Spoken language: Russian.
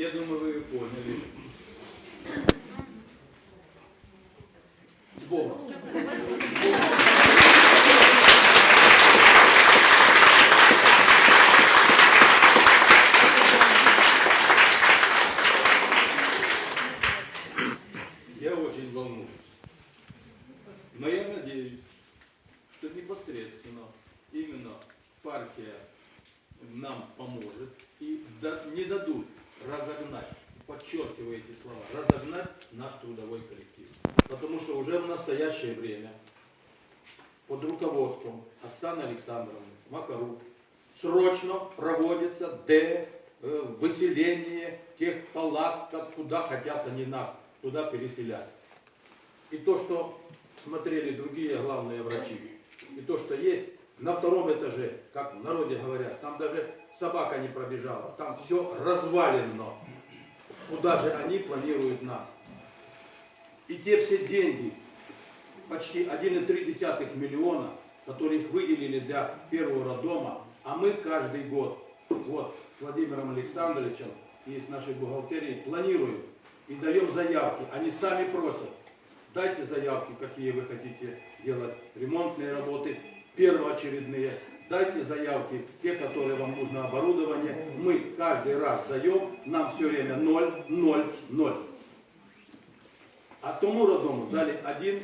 Я думаю, вы поняли. С Богом. Я очень волнуюсь. Но я что непосредственно именно партия нам поможет и не дадут разогнать, подчеркиваю эти слова, разогнать наш трудовой коллектив. Потому что уже в настоящее время под руководством Оксаны Александровны Макарук срочно проводится де э, выселение тех палат, куда хотят они нас, туда переселять. И то, что смотрели другие главные врачи, и то, что есть на втором этаже, как в народе говорят, там даже собака не пробежала, там все развалено. Куда же они планируют нас? И те все деньги, почти 1,3 миллиона, которые их выделили для первого роддома, а мы каждый год, вот, с Владимиром Александровичем и с нашей бухгалтерией планируем и даем заявки. Они сами просят, дайте заявки, какие вы хотите делать ремонтные работы, первоочередные. Дайте заявки, те, которые вам нужно оборудование. Мы каждый раз даем, нам все время 0, 0, 0. А тому роддому дали 1